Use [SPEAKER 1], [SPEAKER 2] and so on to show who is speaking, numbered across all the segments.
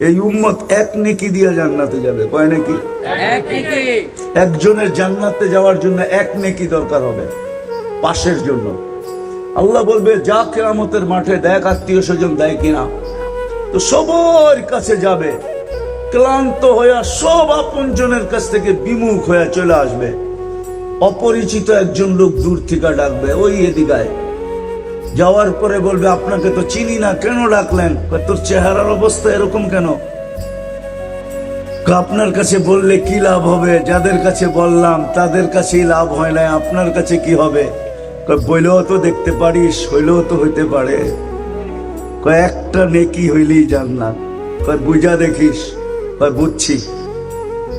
[SPEAKER 1] এই উম্মত এক নেকি দিয়ে জান্নাতে যাবে কয় নাকি? একজনের জান্নাতে যাওয়ার জন্য এক নেকি দরকার হবে পাশের জন্য। আল্লাহ বলবে যা কেরামতের মাঠে দেখ আত্মীয় স্বজন দেয় কিনা। তো সবার কাছে যাবে ক্লান্ত হইয়া সব আপনজনের কাছ থেকে বিমুখ হয়ে চলে আসবে। অপরিচিত একজন লোক দূর থেকে ডাকবে ওই এদিকায় যাওয়ার পরে বলবে, আপনাকে তো চিনি না, কেন ডাকলেন? তোর চেহারার অবস্থা এরকম কেন? আপনার কাছে বললে কি লাভ হবে? যাদের কাছে বললাম, তাদের কাছেই লাভ হয় না আপনার কাছে কি হবে? বইলেও তো দেখতে পারিস, হইলেও তো হইতে পারে। কয়েকটা নেকি হইলেই জানলাম কয়, বুঝা দেখিস। কয়, বুঝছি।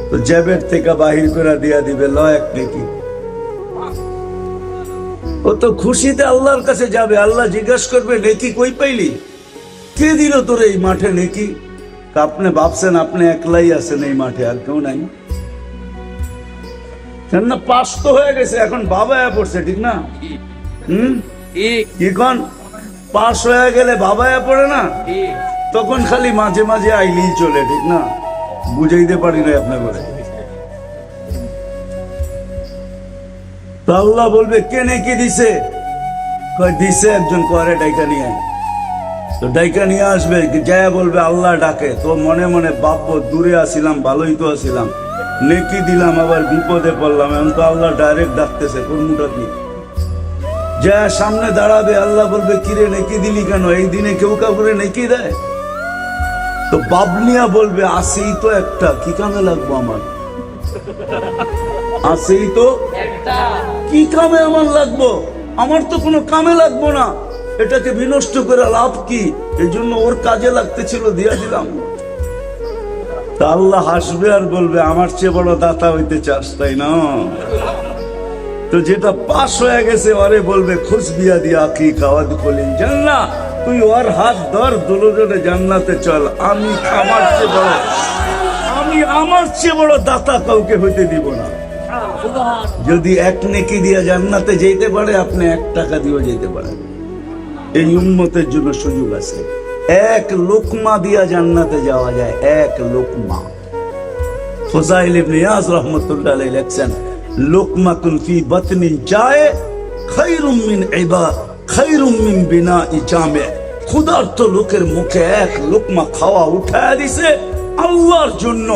[SPEAKER 1] তো জ্যাবের থেকে বাহির করে দিয়া দিবে, ল এক নেকি। ও তো খুশিতে আল্লাহর কাছে যাবে। আল্লাহ জিজ্ঞাসা করবে, নেকি কই পাইলি? কে দিল তোর এই মাঠে নেকি? আপনি ভাবছেন আপনি একলাই আছেন এই মাঠে, আর কেউ নাই। পাস তো হয়ে গেছে, এখন বাবা পড়ছে, ঠিক না? হুম? এখন পাস হয়ে গেলে বাবা পড়ে না? তখন খালি মাঝে মাঝে আইলেই চলে, ঠিক না? বুঝাইতে পারি না আপনার করে তো আল্লাহ বলবে, কে নাকি দিছে? কয়, দিছে একজন করে ডাইকা নিয়ে তো ডাইকা নিয়ে আসবে, যায় বলবে, আল্লাহ ডাকে। তো মনে মনে বাপ্য দূরে আসিলাম ভালোই তো আসিলাম নেকি দিলাম, আবার বিপদে পড়লাম। এখন তো আল্লাহ ডাইরেক্ট ডাকতেছে কোনটা কি? যা সামনে দাঁড়াবে, আল্লাহ বলবে, কিরে, নেকি দিলি কেন? এই দিনে কেউ কাউরে নেকি দেয়? তো বাবলিয়া বলবে, আসেই তো একটা, কি কামে লাগবো আমার? আসেই তো কি কামে আমার লাগবো? আমার তো কোনো কামে লাগবো না। এটাকে বিনষ্ট করে লাভ কি? এই জন্য ওর কাজে লাগতেছিল, দিয়া দিলাম। আল্লাহ হাসবে আর বলবে, আমার চেয়ে বড় দাতা হইতে চাস, তাই না? তো যেটা পাস হয়ে গেছে, ওরে বলবে, খুশ বিয়া দিয়া কি খাওয়াত কলিন জান্না তুই ওর হাত ধর দুজনে জান্নাতে চল। আমি আমার চেয়ে বড় আমি আমার চেয়ে বড় দাতা কাউকে হইতে দিব না। যদি এক নেকি দিয়া জান্নাতে যেতে পারে, আপনি এক টাকা দিয়েও যেতে পারেন। এই উন্মতের জন্য সুযোগ আছে। এক লোকমা দিয়া জান্নাতে যাওয়া যায়, এক লোকমা। ফজাইল ইবনে ইয়াজ রাহমাতুল্লাহ আলাইহি লেখছেন, লোকমাতুন ফি বাতনি যায় খায়রুম মিন ইবা খায়রুম মিন বিনাই জামে। ক্ষুধার্ত লোকের মুখে এক লোকমা খাওয়া উঠায় দিছে, আল্লাহর জন্য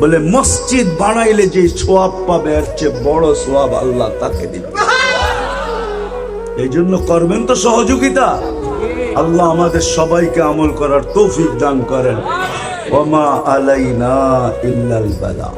[SPEAKER 1] বলে, মসজিদ বানাইলে যে সোয়াব পাবে, এর চেয়ে বড় সোয়াব আল্লাহ তাকে দিবে। এই জন্য করবেন তো সহযোগিতা। আল্লাহ আমাদের সবাইকে আমল করার তৌফিক দান করেন। ওমা আলাইনা ইল্লাল বালা।